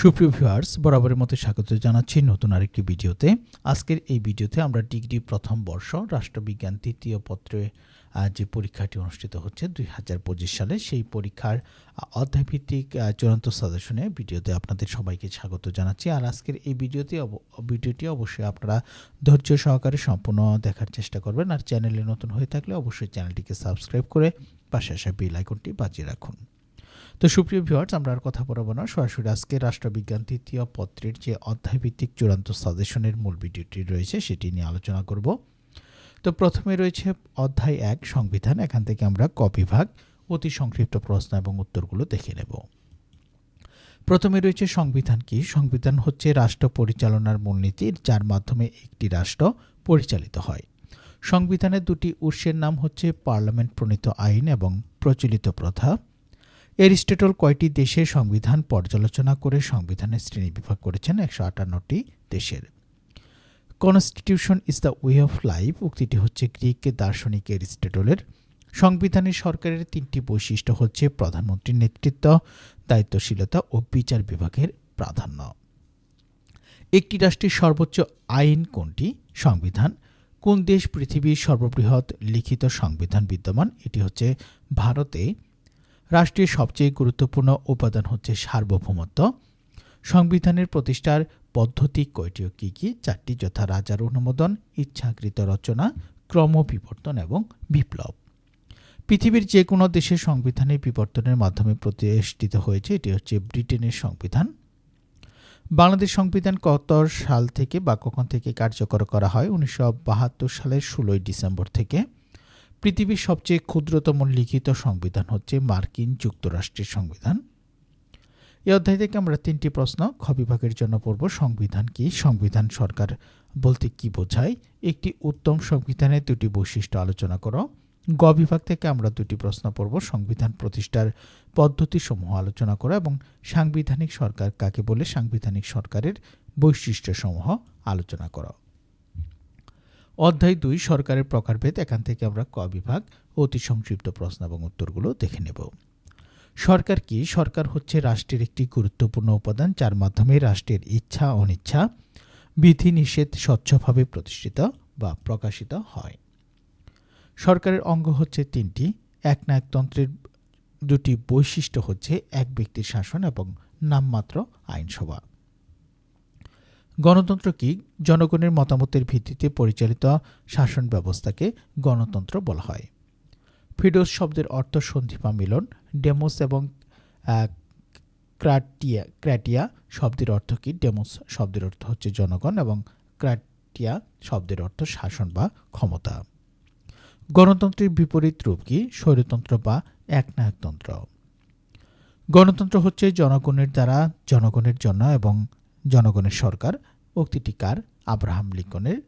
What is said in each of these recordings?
সুপ্রিয় ভিউয়ার্স, বরাবরের মতো স্বাগত জানাচ্ছি নতুন আরেকটি ভিডিওতে। আজকের এই ভিডিওতে আমরা ডিগ্রি প্রথম বর্ষ, রাষ্ট্রবিজ্ঞান তৃতীয় পত্রে যে পরীক্ষাটি অনুষ্ঠিত হচ্ছে দুই হাজার পঁচিশ সালে, সেই পরীক্ষার অধ্যায়ভিত্তিক চূড়ান্ত সাজেশনে ভিডিওতে আপনাদের সবাইকে স্বাগত জানাচ্ছি। আর আজকের এই ভিডিওতে ভিডিওটি অবশ্যই আপনারা ধৈর্য সহকারে সম্পূর্ণ দেখার চেষ্টা করবেন। আর চ্যানেলে নতুন হয়ে থাকলে অবশ্যই চ্যানেলটিকে সাবস্ক্রাইব করে পাশে আসা বেল আইকনটি বাজিয়ে রাখুন। তো সুপ্রিয় ভিউয়ার্স আমরা আর কথা বলব না। সরাসরি আজকে রাষ্ট্রবিজ্ঞান তৃতীয় পত্রের যে অধ্যায়ভিত্তিক চূড়ান্ত সাজেশনের মূল ভিডিওটি রয়েছে, সেটি নিয়ে আলোচনা করব। তো প্রথমে রয়েছে অধ্যায় এক, সংবিধান। এখান থেকে আমরা ক বিভাগ, অতি সংক্ষিপ্ত প্রশ্ন এবং উত্তরগুলো দেখে নেব। প্রথমে রয়েছে সংবিধান কি? সংবিধান হচ্ছে রাষ্ট্র পরিচালনার মূলনীতি, যার মাধ্যমে একটি রাষ্ট্র পরিচালিত হয়। সংবিধানের দুটি উৎসের নাম হচ্ছে পার্লামেন্ট প্রণীত আইন এবং প্রচলিত প্রথা। এরিস্টটল কয়টি দেশের সংবিধান পর্যালোচনা করে সংবিধানের শ্রেণীবিভাগ করেছেন? একশো আটান্নটি দেশের। Constitution is the way of life. উক্তিটি হচ্ছে গ্রিক দার্শনিক এরিস্টটলের। সংবিধানের সরকারের তিনটি বৈশিষ্ট্য হচ্ছে প্রধানমন্ত্রীর নেতৃত্ব, দায়িত্বশীলতা ও বিচার বিভাগের প্রাধান্য। একটি রাষ্ট্রের সর্বোচ্চ আইন কোনটি? সংবিধান। কোন দেশ পৃথিবীর সর্ববৃহৎ লিখিত সংবিধান বিদ্যমান? এটি হচ্ছে ভারতে। রাষ্ট্রের সবচেয়ে গুরুত্বপূর্ণ উপাদান হচ্ছে সার্বভৌমত্ব। সংবিধানের প্রতিষ্ঠার পদ্ধতি কয়টি ও কী কী? চারটি, যথা রাজার অনুমোদন, ইচ্ছাকৃত রচনা ক্রমবিবর্তন এবং বিপ্লব। পৃথিবীর যে কোনো দেশের সংবিধানের বিবর্তনের মাধ্যমে প্রতিষ্ঠিত হয়েছে, এটি হচ্ছে ব্রিটেনের সংবিধান। বাংলাদেশ সংবিধান কত সাল থেকে বা কখন থেকে কার্যকর করা হয়? উনিশশো বাহাত্তর সালের ষোলোই ডিসেম্বর থেকে। পৃথিবীর সবচেয়ে ক্ষুদ্রতম লিখিত সংবিধান হচ্ছে মার্কিন যুক্তরাষ্ট্রের সংবিধান। এই অধ্যায় থেকে আমরা তিনটি প্রশ্ন খ বিভাগের জন্য পড়ব। সংবিধান কি? সংবিধান সরকার বলতে কি বোঝায়? একটি উত্তম সংবিধানের দুটি বৈশিষ্ট্য আলোচনা করো। গ বিভাগ থেকে আমরা দুটি প্রশ্ন পড়ব। সংবিধান প্রতিষ্ঠার পদ্ধতিসমূহ আলোচনা করো এবং সাংবিধানিক সরকার কাকে বলে? সাংবিধানিক সরকারের বৈশিষ্ট্যসমূহ আলোচনা করো। অধ্যায় দুই, সরকারের প্রকারভেদ, এখান থেকে আমরা ক বিভাগ, অতি সংক্ষিপ্ত প্রশ্ন এবং উত্তরগুলো দেখে নেব। সরকার কি? সরকার হচ্ছে রাষ্ট্রের একটি গুরুত্বপূর্ণ উপাদান, যার মাধ্যমে রাষ্ট্রের ইচ্ছা, অনিচ্ছা বিধি নিষেধ স্বচ্ছভাবে প্রতিষ্ঠিত বা প্রকাশিত হয়। সরকারের অঙ্গ হচ্ছে তিনটি। একনায়কতন্ত্রের দুটি বৈশিষ্ট্য হচ্ছে এক ব্যক্তির শাসন এবং নামমাত্র আইনসভা। গণতন্ত্র কি? জনগণের মতামতের ভিত্তিতে পরিচালিত শাসন ব্যবস্থাকে গণতন্ত্র বলা হয়। ফিডোস শব্দের অর্থ সন্ধি বা মিলন, ডেমোস এবং ক্রাটিয়া ক্র্যাটিয়া শব্দের অর্থ কি? ডেমোস শব্দের অর্থ হচ্ছে জনগণ এবং ক্রাটিয়া শব্দের অর্থ শাসন বা ক্ষমতা। গণতন্ত্রের বিপরীত রূপ কি? স্বৈরতন্ত্র বা একনায়কতন্ত্র। গণতন্ত্র হচ্ছে জনগণের দ্বারা জনগণের জন্য এবং জনগণের সরকার, উক্তিটি কার? আব্রাহাম লিঙ্কনের।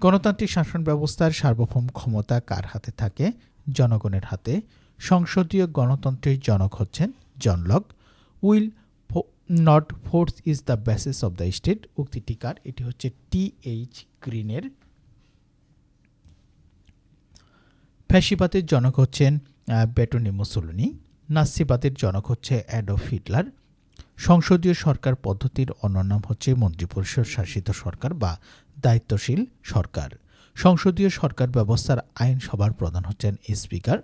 গণতান্ত্রিক শাসন ব্যবস্থার সার্বভৌম ক্ষমতা কার হাতে থাকে? জনগণের হাতে। সংসদীয় গণতন্ত্রের জনক হচ্ছেন John Locke will not force is the basis of the state, উক্তিটি কার? এটি হচ্ছে টি এইচ গ্রিনের। ফ্যাসিবাদের জনক হচ্ছেন বেটনি মুসোলিনি নাসিবাদের জনক হচ্ছে অ্যাডলফ হিটলার। সংসদীয় সরকার পদ্ধতির অন্য নাম হচ্ছে মন্ত্রিপরিষদ শাসিত সরকার বা দায়িত্বশীল সরকার। সংসদীয় সরকার ব্যবস্থার আইনসভার প্রধান হচ্ছেন স্পিকার।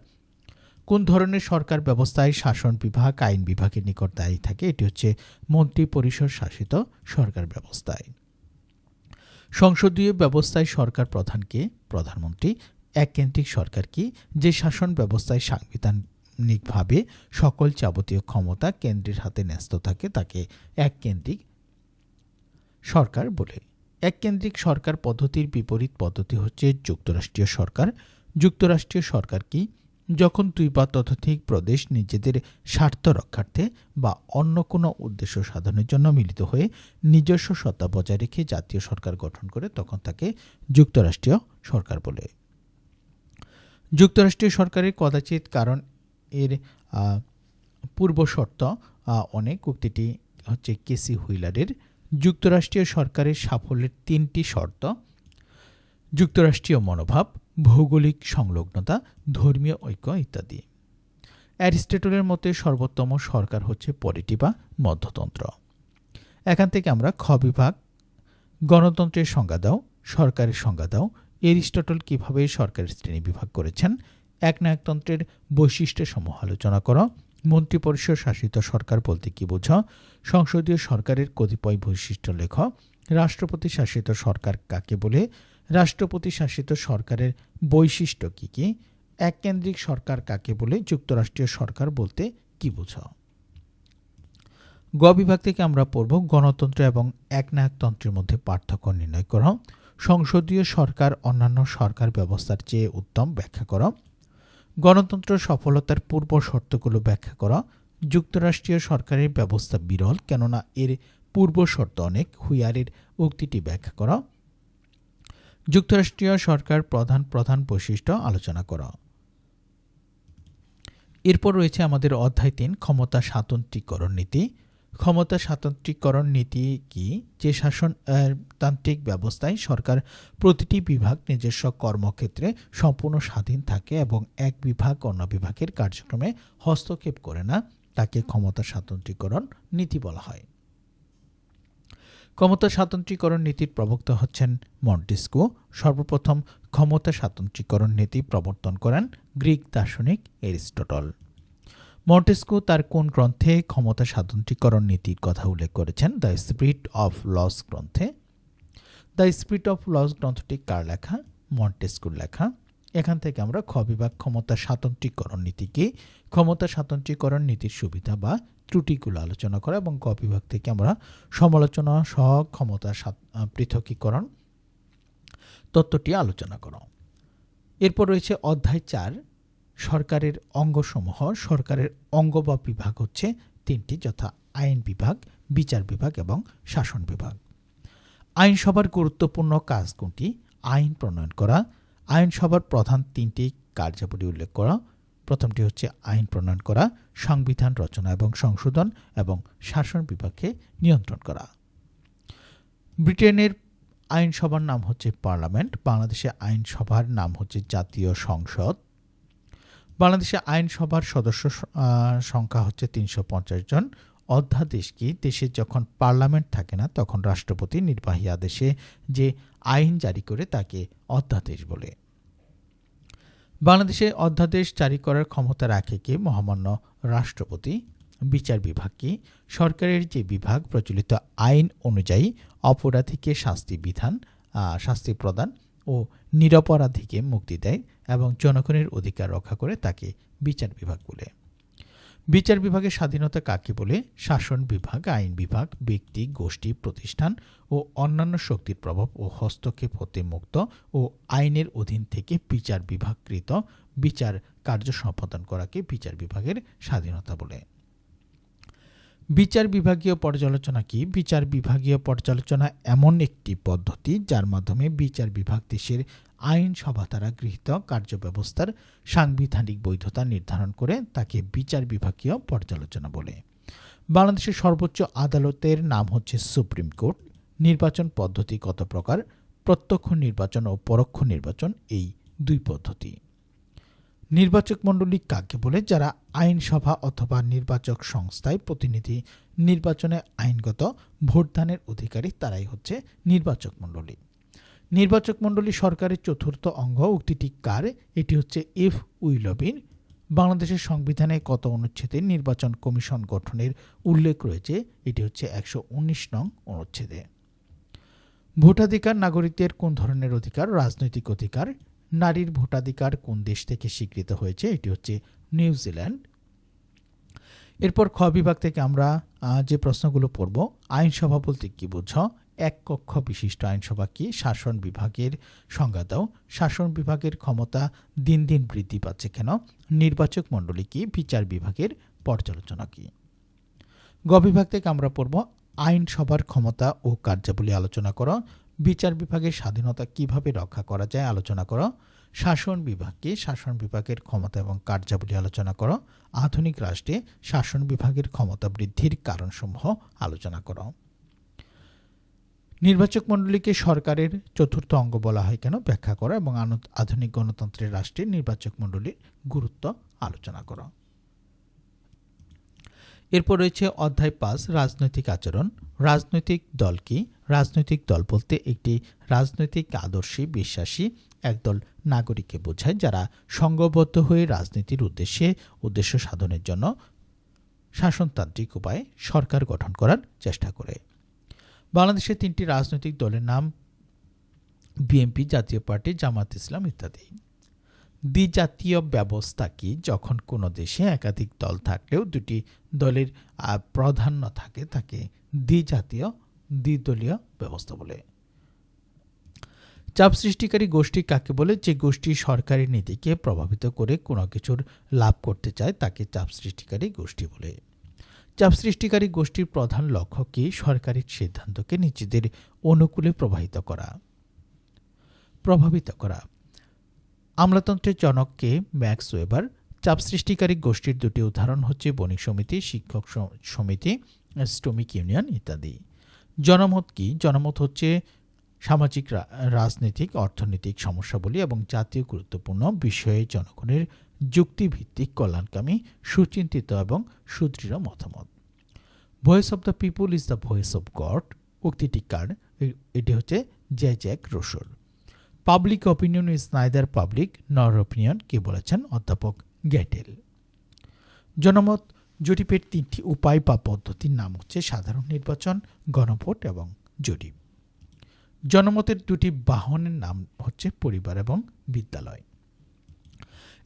কোন ধরনের সরকার ব্যবস্থায় শাসন বিভাগ, আইন বিভাগের নিকট দায়ী থাকে, এটি হচ্ছে মন্ত্রী পরিষদ শাসিত সরকার ব্যবস্থায়। সংসদীয় ব্যবস্থায় সরকার প্রধানকে প্রধানমন্ত্রী। এককেন্দ্রিক সরকার কি? যে শাসন ব্যবস্থায় সাংবিধানিকভাবে সকল যাবতীয় ক্ষমতা কেন্দ্রের হাতে ন্যস্ত থাকে তাকে এককেন্দ্রিক সরকার বলে। এককেন্দ্রিক সরকার পদ্ধতির বিপরীত পদ্ধতি হচ্ছে যুক্তরাষ্ট্রীয় সরকার। যুক্তরাষ্ট্রীয় সরকার কি? যখন দুই বা ততোধিক প্রদেশ নিজেদের স্বার্থ রক্ষার্থে বা অন্য কোনো উদ্দেশ্য সাধনের জন্য মিলিত হয়ে নিজস্ব সত্তা বজায় রেখে জাতীয় সরকার গঠন করে, তখন তাকে যুক্তরাষ্ট্রীয় সরকার বলে। যুক্তরাষ্ট্রীয় সরকারের কদাচিৎ কারণ এর পূর্ব শর্ত অনেক উক্তিটি হচ্ছে কেসি হুইলারের যুক্তরাষ্ট্রীয় সরকারের সাফল্যের তিনটি শর্ত। যুক্তরাষ্ট্রীয় মনোভাব, ভৌগোলিক সংলগ্নতা, ধর্মীয় ঐক্য ইত্যাদি। অ্যারিস্টটলের মতে সর্বোত্তম সরকার হচ্ছে পলিটি বা মধ্যতন্ত্র। এখান থেকে আমরা খ বিভাগ, গণতন্ত্রের সংজ্ঞা দাও, সরকারের সংজ্ঞা দাও, এরিস্টটল কীভাবে সরকারের শ্রেণি বিভাগ করেছেন একনায়কতন্ত্রের বৈশিষ্ট্যসমূহ আলোচনা করো। মন্ত্রিপরিষদ শাসিত সরকার বলতে কি বোঝা? সংসদীয় সরকারের কতিপয় বৈশিষ্ট্য লেখ। রাষ্ট্রপতি শাসিত সরকার কাকে বলে? রাষ্ট্রপতি শাসিত সরকারের বৈশিষ্ট্য কী কী? এককেন্দ্রিক সরকার কাকে বলে? যুক্তরাষ্ট্রীয় সরকার বলতে কি বোঝা? গ বিভাগ থেকে আমরা পড়ব গণতন্ত্র এবং একনায়কতন্ত্রের মধ্যে পার্থক্য নির্ণয় করো। সংসদীয় সরকার অন্যান্য সরকার ব্যবস্থার চেয়ে উত্তম ব্যাখ্যা করো। গণতন্ত্র সফলতার পূর্ব শর্তগুলো ব্যাখ্যা করা, যুক্তরাষ্ট্রীয় সরকারের ব্যবস্থা বিরল, কেননা এর পূর্ব শর্ত অনেক, হুইয়ারের উক্তিটি ব্যাখ্যা করা, যুক্তরাষ্ট্রীয় সরকার প্রধান প্রধান বৈশিষ্ট্য আলোচনা করা। এরপর রয়েছে আমাদের অধ্যায় তিন, ক্ষমতা স্বাতন্ত্রীকরণ নীতি। ক্ষমতা স্বাতন্ত্রিকরণ নীতি কি? যে শাসন তান্ত্রিক ব্যবস্থায় সরকার প্রতিটি বিভাগ নিজস্ব কর্মক্ষেত্রে সম্পূর্ণ স্বাধীন থাকে এবং এক বিভাগ অন্য বিভাগের কার্যক্রমে হস্তক্ষেপ করে না, তাকে ক্ষমতা স্বাতন্ত্রিকরণ নীতি বলা হয়। ক্ষমতা স্বাতন্ত্রিকরণ নীতির প্রবক্তা হচ্ছেন মন্টিস্কো। সর্বপ্রথম ক্ষমতা স্বাতন্ত্রিকরণ নীতি প্রবর্তন করেন গ্রিক দার্শনিক এরিস্টটল। মন্টেস্কো তার কোন গ্রন্থে ক্ষমতা স্বাতন্ত্রীকরণ নীতির কথা উল্লেখ করেছেন? দ্য স্পিরিট অফ লস গ্রন্থে। দ্য স্পিরিট অফ লস গ্রন্থটি কার লেখা? মন্টেস্কুর লেখা। এখান থেকে আমরা খ বিভাগ ক্ষমতা স্বাতন্ত্রীকরণ নীতিকে ক্ষমতা স্বাতন্ত্রীকরণ নীতির সুবিধা বা ত্রুটিগুলো আলোচনা করা এবং ক বিভাগ থেকে আমরা সমালোচনা সহ ক্ষমতা পৃথকীকরণ তত্ত্বটি আলোচনা করা। এরপর রয়েছে অধ্যায় চার। সরকারের অঙ্গসমূহ, সরকারের অঙ্গ বা বিভাগ হচ্ছে তিনটি, যথা আইন বিভাগ, বিচার বিভাগ এবং শাসন বিভাগ। আইনসভার গুরুত্বপূর্ণ কাজ কোনটি? আইন প্রণয়ন করা। আইনসভার প্রধান তিনটি কার্যাবলী উল্লেখ করা। প্রথমটি হচ্ছে আইন প্রণয়ন করা, সংবিধান রচনা এবং সংশোধন এবং শাসন বিভাগকে নিয়ন্ত্রণ করা। ব্রিটেনের আইনসভার নাম হচ্ছে পার্লামেন্ট। বাংলাদেশে আইনসভার নাম হচ্ছে জাতীয় সংসদ। বাংলাদেশে আইনসভার সদস্য সংখ্যা হচ্ছে তিনশো পঞ্চাশ জন। অধ্যাদেশ কি? দেশে যখন পার্লামেন্ট থাকে না, তখন রাষ্ট্রপতি নির্বাহী আদেশে যে আইন জারি করে তাকে অধ্যাদেশ বলে। বাংলাদেশে অধ্যাদেশ জারি করার ক্ষমতা রাখে কে? মহামান্য রাষ্ট্রপতি। বিচার বিভাগ কি? সরকারের যে বিভাগ, প্রচলিত আইন অনুযায়ী অপরাধীকে শাস্তি বিধান শাস্তি প্রদান ও নিরপরাধীকে মুক্তি দেয় এবং জনগণের অধিকার রক্ষা করে তাকে বিচার বিভাগ বলে। বিচার বিভাগের স্বাধীনতা কাকে বলে? শাসন বিভাগ, আইন বিভাগ, ব্যক্তি, গোষ্ঠী, প্রতিষ্ঠান ও অন্যান্য শক্তির প্রভাব ও হস্তক্ষেপ হতে মুক্ত ও আইনের অধীন থেকে বিচার বিভাগকৃত বিচার কার্য সম্পাদন করাকে বিচার বিভাগের স্বাধীনতা বলে। বিচার বিভাগীয় পর্যালোচনা কি? বিচার বিভাগীয় পর্যালোচনা এমন একটি পদ্ধতি যার মাধ্যমে বিচার বিভাগ দেশের আইনসভা দ্বারা গৃহীত কার্যব্যবস্থার সাংবিধানিক বৈধতা নির্ধারণ করে তাকে বিচার বিভাগীয় পর্যালোচনা বলে। বাংলাদেশের সর্বোচ্চ আদালতের নাম হচ্ছে সুপ্রিম কোর্ট। নির্বাচন পদ্ধতি কত প্রকার? প্রত্যক্ষ নির্বাচন ও পরোক্ষ নির্বাচন এই দুই পদ্ধতি। নির্বাচক মণ্ডলী কাকে বলে? যারা আইনসভা অথবা নির্বাচক সংস্থায় প্রতিনিধি নির্বাচনে আইনগত ভোটদানের অধিকারী, তারাই হচ্ছে নির্বাচক মণ্ডলী। নির্বাচক মণ্ডলী সরকারের চতুর্থ অঙ্গ উক্তিটি কার? এটি হচ্ছে এফ উইলবিন। বাংলাদেশের সংবিধানে কত অনুচ্ছেদে নির্বাচন কমিশন গঠনের উল্লেখ রয়েছে? এটি হচ্ছে একশো উনিশ নং অনুচ্ছেদে। ভোটাধিকার নাগরিকদের কোন ধরনের অধিকার? রাজনৈতিক অধিকার। নারীর ভোটাধিকার কোন দেশ থেকে স্বীকৃত হয়েছে? এটি হচ্ছে নিউজিল্যান্ড এরপর খ বিভাগ থেকে আমরা যে প্রশ্নগুলো পড়ব, আইনসভা বলতে কী বুঝ? এক কক্ষ বিশিষ্ট আইনসভাকে শাসন বিভাগের সংজ্ঞা দাও শাসন বিভাগের ক্ষমতা দিন দিন বৃদ্ধি পাচ্ছে কেন? নির্বাচক মণ্ডলী কি বিচার বিভাগের পর্যালোচনা কি? গ বিভাগ থেকে আমরা পড়ব, আইনসভার ক্ষমতা ও কার্যাবলী আলোচনা করো। বিচার বিভাগের স্বাধীনতা কীভাবে রক্ষা করা যায় আলোচনা করো। শাসন বিভাগকে শাসন বিভাগের ক্ষমতা এবং কার্যাবলী আলোচনা করো। আধুনিক রাষ্ট্রে শাসন বিভাগের ক্ষমতা বৃদ্ধির কারণসমূহ আলোচনা করো। নির্বাচক মণ্ডলীকে সরকারের চতুর্থ অঙ্গ বলা হয় কেন ব্যাখ্যা করা এবং আধুনিক গণতন্ত্রের রাষ্ট্রে নির্বাচক মণ্ডলীর গুরুত্ব আলোচনা করা। এরপর রয়েছে অধ্যায় পাঁচ, রাজনৈতিক আচরণ। রাজনৈতিক দল কি? রাজনৈতিক দল বলতে একটি রাজনৈতিক আদর্শী বিশ্বাসী একদল নাগরিককে বোঝায় যারা সংঘবদ্ধ হয়ে রাজনীতির উদ্দেশ্যে উদ্দেশ্য সাধনের জন্য শাসনতান্ত্রিক উপায়ে সরকার গঠন করার চেষ্টা করে। বাংলাদেশের তিনটি রাজনৈতিক দলের নাম, বিএনপি, জাতীয় পার্টি, জামাত ইসলাম ইত্যাদি। দ্বিজাতীয় ব্যবস্থা কি? যখন কোনো দেশে একাধিক দল থাকলেও দুটি দলের প্রাধান্য থাকে, তাকে দ্বিজাতীয়, দ্বিদলীয় ব্যবস্থা বলে। চাপ সৃষ্টিকারী গোষ্ঠী কাকে বলে? যে গোষ্ঠী সরকারি নীতিকে প্রভাবিত করে কোনো কিছুর লাভ করতে চায়, তাকে চাপ সৃষ্টিকারী গোষ্ঠী বলে। চাপ সৃষ্টিকারী গোষ্ঠীর প্রধান লক্ষ্য কি? সরকারি সিদ্ধান্তকে নিজেদের অনুকূলে প্রবাহিত করা। প্রভাবিত করা। আমলাতন্ত্রের জনককে ম্যাক্স ওয়েবার চাপ সৃষ্টিকারী গোষ্ঠীর দুটি উদাহরণ হচ্ছে বণিক সমিতি, শিক্ষক সমিতি, শ্রমিক ইউনিয়ন ইত্যাদি। জনমত কি? জনমত হচ্ছে সামাজিক রাজনৈতিক, অর্থনৈতিক সমস্যাবলী এবং জাতীয় গুরুত্বপূর্ণ বিষয়ে জনগণের যুক্তিভিত্তিক কল্যাণকামী, সুচিন্তিত এবং সুদৃঢ় মতামত। Voice of the people is the voice of God উক্তিটি কার? এটি হচ্ছে Jean Jacques Rousseau. Public opinion is neither public nor opinion কে বলেছেন অধ্যাপক গ্যাটেল জনমত জরিপের তিনটি উপায় বা পদ্ধতির নাম হচ্ছে সাধারণ নির্বাচন, গণভোট এবং জরিপ জনমতের দুটি বাহনের নাম হচ্ছে পরিবার এবং বিদ্যালয়।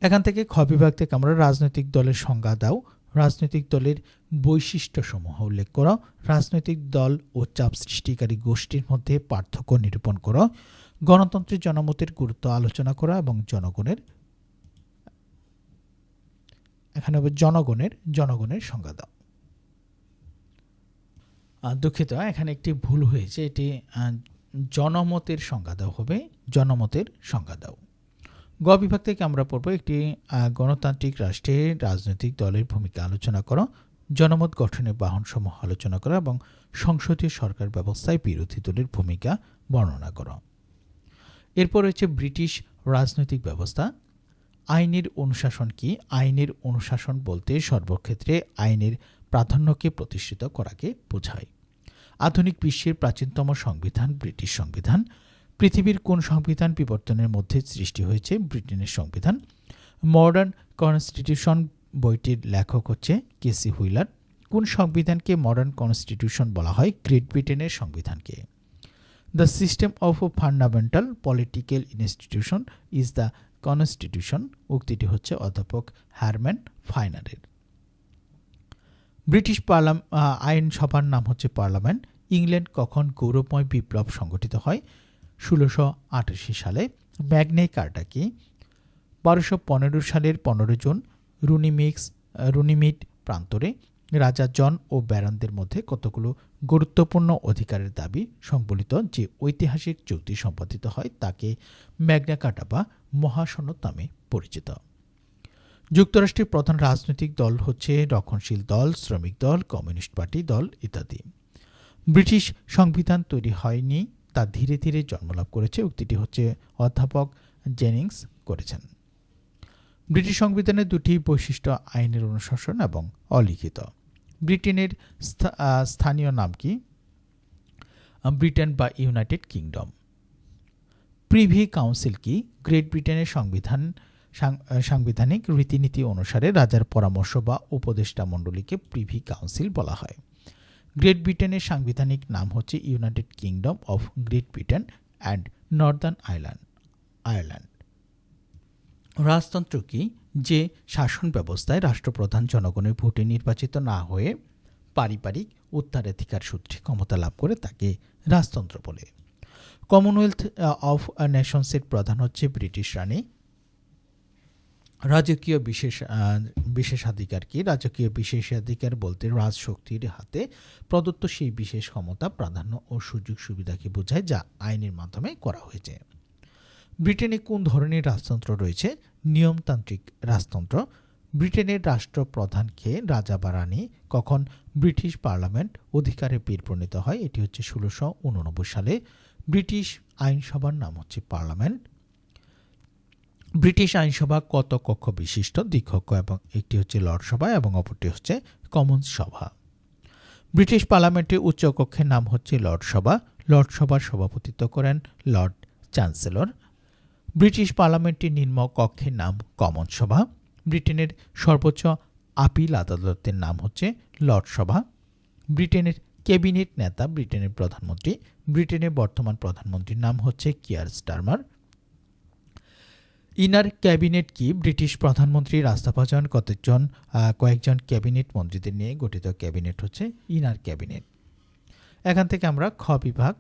এখান থেকে খ বিভাগ থেকে আমরা রাজনৈতিক দলের সংজ্ঞা দাও। রাজনৈতিক দলের বৈশিষ্ট্যসমূহ উল্লেখ করো। রাজনৈতিক দল ও চাপ সৃষ্টিকারী গোষ্ঠীর মধ্যে পার্থক্য নিরূপণ করো। গণতন্ত্রের জনমতের গুরুত্ব আলোচনা করা এবং জনগণের এখানে জনগণের জনগণের সংজ্ঞা দাও। দুঃখিত, এখানে একটি ভুল হয়েছে। এটি জনমতের সংজ্ঞা দাও হবে। জনমতের সংজ্ঞা দাও। গ বিভাগ থেকে আমরা পড়ব একটি গণতান্ত্রিক রাষ্ট্রে রাজনৈতিক দলের ভূমিকা আলোচনা করো, জনমত গঠনের বাহনসমূহ আলোচনা করা এবং সংসদীয় সরকার ব্যবস্থায় বিরোধী দলের ভূমিকা বর্ণনা করো। এরপর রয়েছে ব্রিটিশ রাজনৈতিক ব্যবস্থা। আইনের অনুশাসন কি? আইনের অনুশাসন বলতে সর্বক্ষেত্রে আইনের প্রাধান্যকে প্রতিষ্ঠিত করাকে বোঝায়। আধুনিক বিশ্বের প্রাচীনতম সংবিধান ব্রিটিশ সংবিধান। পৃথিবীর কোন সংবিধান বিবর্তনের মধ্যে সৃষ্টি হয়েছে? ব্রিটেনের সংবিধান। মডার্ন কনস্টিটিউশন বইটির লেখক হচ্ছে কেসি হুইলার। কোন সংবিধানকে মডার্ন কনস্টিটিউশন বলা হয়? গ্রেট ব্রিটেনের সংবিধানকে। The system of fundamental political institution is the constitution. উক্তিটি হচ্ছে অধ্যাপক হ্যারম্যান ফাইনারের। ব্রিটিশ পার্লাম আইনসভার নাম হচ্ছে পার্লামেন্ট। ইংল্যান্ড কখন গৌরবময় বিপ্লব সংগঠিত হয়? ষোলোশো আটাশি সালে ম্যাগনে কার্টাকে বারোশো পনেরো সালের পনেরো জুন রুনিমিক্স, রুনিমিট প্রান্তরে রাজা জন ও ব্যারানদের মধ্যে কতগুলো গুরুত্বপূর্ণ অধিকারের দাবি সংবলিত যে ঐতিহাসিক চুক্তি সম্পাদিত হয় তাকে ম্যাগনা কাটা বা মহাসনদ নামে পরিচিত। যুক্তরাষ্ট্রের প্রধান রাজনৈতিক দল হচ্ছে রক্ষণশীল দল, শ্রমিক দল, কমিউনিস্ট পার্টি দল ইত্যাদি। ব্রিটিশ সংবিধান তৈরি হয়নি। তা ধীরে ধীরে জন্মলাভ করেছে। উক্তিটি হচ্ছে অধ্যাপক জেনিংস করেছেন। ব্রিটিশ সংবিধানের দুটি বৈশিষ্ট্য আইনের অনুশাসন এবং অলিখিত। ব্রিটেনের স্থানীয় নাম কি? ব্রিটেন বা ইউনাইটেড কিংডম। প্রিভি কাউন্সিল কি? গ্রেট ব্রিটেনের সংবিধান সাংবিধানিক রীতিনীতি অনুসারে রাজার পরামর্শ বা উপদেষ্টা মণ্ডলীকে প্রিভি কাউন্সিল বলা হয়। গ্রেট ব্রিটেনের সাংবিধানিক নাম হচ্ছে United Kingdom of Great Britain and Northern Ireland Ireland. রাজতন্ত্র কি? যে শাসন ব্যবস্থায় রাষ্ট্রপ্রধান জনগণের ভোটে নির্বাচিত না হয়ে পারিবারিক উত্তরাধিকার সূত্রে ক্ষমতা লাভ করে তাকে রাজতন্ত্র বলে। কমনওয়েলথ অফ নেশনসের প্রধান হচ্ছে ব্রিটিশ রানী রাজকীয় বিশেষ বিশেষাধিকার কি? রাজকীয় বিশেষাধিকার বলতে রাজশক্তির হাতে প্রদত্ত সেই বিশেষ ক্ষমতা, প্রাধান্য ও সুযোগ সুবিধাকে বোঝায় যা আইনের মাধ্যমে করা হয়েছে। ব্রিটেনে কোন ধরনের রাজতন্ত্র রয়েছে? নিয়মতান্ত্রিক রাজতন্ত্র। ব্রিটেনের রাষ্ট্রপ্রধানকে রাজা বা রানী কখন ব্রিটিশ পার্লামেন্ট অধিকারে পীরপ্রণীত হয়, এটি হচ্ছে ষোলোশো উননব্বই সালে। ব্রিটিশ আইনসভার নাম হচ্ছে পার্লামেন্ট। ব্রিটিশ আইনসভা কত কক্ষ বিশিষ্ট, দ্বিকক্ষ এবং একটি হচ্ছে লর্ড সভা এবং অপরটি হচ্ছে কমন্স সভা। ব্রিটিশ পার্লামেন্টের উচ্চ কক্ষের নাম হচ্ছে লর্ড সভা। লর্ড সভার সভাপতিত্ব করেন লর্ড চ্যান্সেলর। ব্রিটিশ পার্লামেন্টের নিম্ন কক্ষের নাম কমন সভা। ব্রিটেনের সর্বোচ্চ আপিল আদালতের নাম হচ্ছে লর্ড সভা। ব্রিটেনের ক্যাবিনেট নেতা ব্রিটেনের প্রধানমন্ত্রী। ব্রিটেনের বর্তমান প্রধানমন্ত্রীর নাম হচ্ছে কিয়ার স্টারমার। ইনার ক্যাবিনেট কি ব্রিটিশ প্রধানমন্ত্রী রাস্তাভাজন কতজন কয়েকজন ক্যাবিনেট মন্ত্রীদের নিয়ে গঠিত ক্যাবিনেট হচ্ছে ইনার ক্যাবিনেট। এখান থেকে আমরা খ বিভাগ,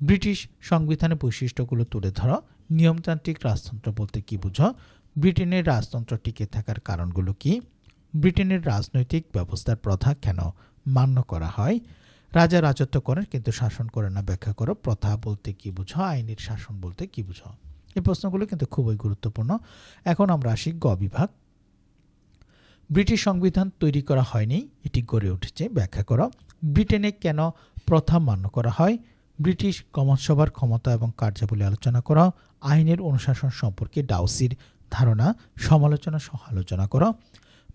ব্রিটিশ সংবিধানের বৈশিষ্ট্যগুলো তুলে ধরো, নিয়মতান্ত্রিক রাজতন্ত্র বলতে কি বুঝো, ব্রিটেনের রাজতন্ত্র টিকে থাকার কারণগুলো কি, ব্রিটেনের রাজনৈতিক ব্যবস্থার প্রথা কেন মান্য করা হয়, রাজা রাজত্ব করেন কিন্তু শাসন করে না, ব্যাখ্যা করো, প্রথা বলতে কি বুঝো, আইনের শাসন বলতে কি বুঝো। এই প্রশ্নগুলো কিন্তু খুবই গুরুত্বপূর্ণ। এখন আমরা আসি গ বিভাগ। ব্রিটিশ সংবিধান তৈরি করা হয়নি, এটি গড়ে উঠেছে, ব্যাখ্যা করো। ব্রিটেনে কেন প্রথা মান্য করা হয়? ব্রিটিশ কমনসভার ক্ষমতা এবং কার্যাবলী আলোচনা করা। আইনের অনুশাসন সম্পর্কে ডাউসির ধারণা, সমালোচনা সহ আলোচনা করো।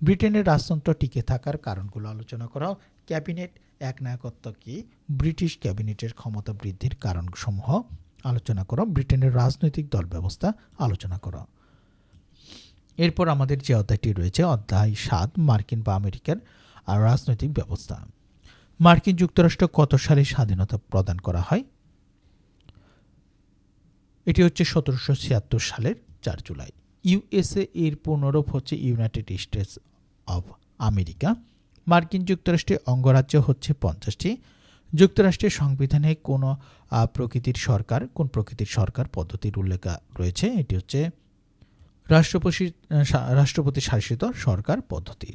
ব্রিটেনের রাজতন্ত্র টিকে থাকার কারণগুলো আলোচনা করা। ক্যাবিনেট একনায়কত্ব কি? ব্রিটিশ ক্যাবিনেটের ক্ষমতা বৃদ্ধির কারণসমূহ। আলোচনা করো, ব্রিটেনের রাজনৈতিক দল ব্যবস্থা আলোচনা করো। এরপর আমাদের যে অধ্যায়টি রয়েছে, অধ্যায় সাত, মার্কিন বা আমেরিকার আর রাজনৈতিক ব্যবস্থা। মার্কিন যুক্তরাষ্ট্র কত সালে স্বাধীনতা প্রদান করা হয়? এটি হচ্ছে সতেরোশো ছিয়াত্তর সালের চার জুলাই। ইউএসএ এর পুনরূপ হচ্ছে ইউনাইটেড স্টেটস অব আমেরিকা। মার্কিন যুক্তরাষ্ট্রের অঙ্গরাজ্য হচ্ছে পঞ্চাশটি। যুক্তরাষ্ট্রের সংবিধানে কোনো প্রকৃতির সরকার, কোন প্রকৃতির সরকার পদ্ধতির উল্লেখ রয়েছে? এটি হচ্ছে রাষ্ট্রপতি রাষ্ট্রপতি শাসিত সরকার পদ্ধতি।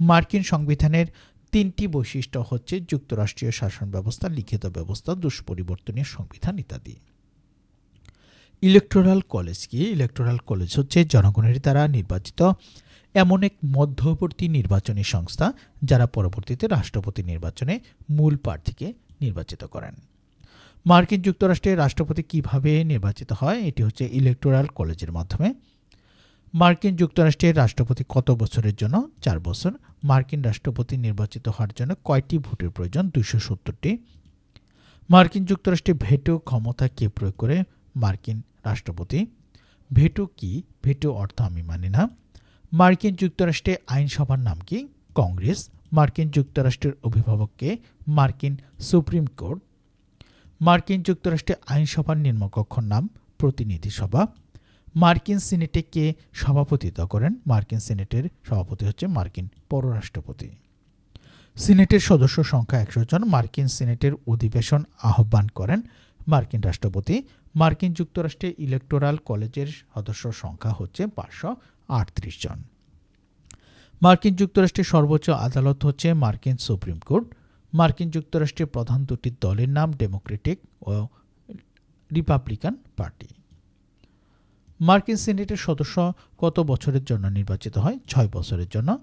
মার্কিন সংবিধানের তিনটি বৈশিষ্ট্য হচ্ছে যুক্তরাষ্ট্রীয় শাসন ব্যবস্থা, লিখিত ব্যবস্থা, দুষ্পরিবর্তনীয় সংবিধান ইত্যাদি। ইলেকটোরাল কলেজ কি? ইলেকটোরাল কলেজ হচ্ছে জনগণের দ্বারা নির্বাচিত এমন এক মধ্যবর্তী নির্বাচনী সংস্থা যারা পরবর্তীতে রাষ্ট্রপতি নির্বাচনে মূল প্রার্থীকে নির্বাচিত করেন। মার্কিন যুক্তরাষ্ট্রে রাষ্ট্রপতি কীভাবে নির্বাচিত হয়, এটি হচ্ছে ইলেকটোরাল কলেজের মাধ্যমে। মার্কিন যুক্তরাষ্ট্রের রাষ্ট্রপতি কত বছরের জন্য? চার বছর। মার্কিন রাষ্ট্রপতি নির্বাচিত হওয়ার জন্য কয়টি ভোটের প্রয়োজন? দুইশো সত্তরটি। মার্কিন যুক্তরাষ্ট্রে ভেটো ক্ষমতা কে প্রয়োগ করে? মার্কিন রাষ্ট্রপতি। ভেটো কি? ভেটো অর্থ আমি মানি না। মার্কিন যুক্তরাষ্ট্রে আইনসভার নাম কি? কংগ্রেস। মার্কিন যুক্তরাষ্ট্রের অভিভাবককে মার্কিন সুপ্রিম কোর্ট। মার্কিন যুক্তরাষ্ট্রে আইনসভার নিম্নকক্ষর নাম? প্রতিনিধি সভা। মার্কিন সিনেটে কে সভাপতিত্ব করেন? মার্কিন সিনেটের সভাপতি হচ্ছে মার্কিন পররাষ্ট্রপতি। সিনেটের সদস্য সংখ্যা একশো জন। মার্কিন সিনেটের অধিবেশন আহ্বান করেন মার্কিন রাষ্ট্রপতি। মার্কিন যুক্তরাষ্ট্রে ইলেকটোরাল কলেজের সদস্য সংখ্যা হচ্ছে পাঁচশো। আটত্রিশ জন। মার্কিন যুক্তরাষ্ট্রের সর্বোচ্চ আদালত হচ্ছে মার্কিন সুপ্রিম কোর্ট। মার্কিন যুক্তরাষ্ট্রের প্রধান দুটি দলের নাম ডেমোক্রেটিক ও রিপাবলিকান পার্টি। মার্কিন সিনেটের সদস্য কত বছরের জন্য নির্বাচিত হয়? ছয় বছরের জন্য।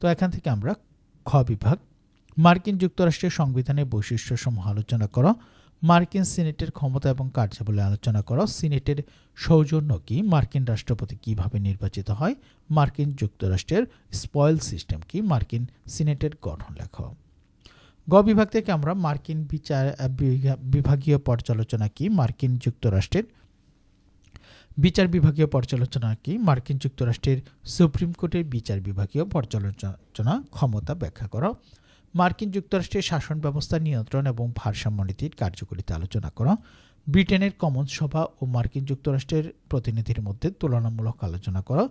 তো এখান থেকে আমরা খ বিভাগ। মার্কিন যুক্তরাষ্ট্রের সংবিধানের বৈশিষ্ট্যসমূহ আলোচনা করো। মার্কিন সিনেটের ক্ষমতা এবং কার্যাবলী আলোচনা করো সিনেটের সৌজন্য কি? মার্কিন রাষ্ট্রপতি কীভাবে নির্বাচিত হয়? মার্কিন যুক্তরাষ্ট্রের স্পয়েল সিস্টেম কি? মার্কিন সিনেটের গঠন লেখ গ বিভাগ থেকে আমরা মার্কিন বিচার বিভাগীয় পর্যালোচনা কি? মার্কিন যুক্তরাষ্ট্রের বিচার বিভাগীয় পর্যালোচনা কি? মার্কিন যুক্তরাষ্ট্রের সুপ্রিম কোর্টের বিচার বিভাগীয় পর্যালোচনা, ক্ষমতা ব্যাখ্যা করো। মার্কিন যুক্তরাষ্ট্রের শাসন ব্যবস্থা নিয়ন্ত্রণ এবং ভারসাম্য নীতির কার্যকরিতা আলোচনা করা, ব্রিটেনের কমন সভা ও মার্কিন যুক্তরাষ্ট্রের প্রতিনিধির মধ্যে তুলনামূলক আলোচনা করা,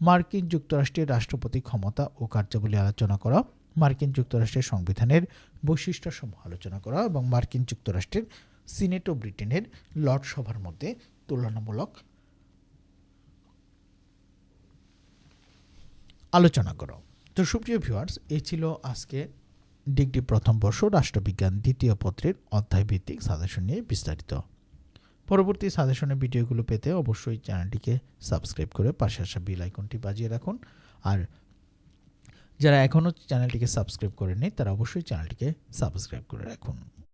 মার্কিন যুক্তরাষ্ট্রের রাষ্ট্রপতি ক্ষমতা ও কার্যাবলী আলোচনা করা, মার্কিন যুক্তরাষ্ট্রের সংবিধানের বৈশিষ্ট্যসমূহ আলোচনা করা এবং মার্কিন যুক্তরাষ্ট্রের সিনেট ও ব্রিটেনের লর্ড সভার মধ্যে তুলনামূলক আলোচনা করো। তো সুপ্রিয় ভিউয়ার্স এই ছিল আজকে ডিগ্রি প্রথম বর্ষ রাষ্ট্রবিজ্ঞান দ্বিতীয় পত্রের অধ্যায় ভিত্তিক সাজেশন নিয়ে বিস্তারিত। পরবর্তী সাজেশনের ভিডিওগুলো পেতে অবশ্যই চ্যানেলটিকে সাবস্ক্রাইব করে পাশে আসা বিল আইকনটি বাজিয়ে রাখুন। আর যারা এখনও চ্যানেলটিকে সাবস্ক্রাইব করেনি তারা অবশ্যই চ্যানেলটিকে সাবস্ক্রাইব করে রাখুন।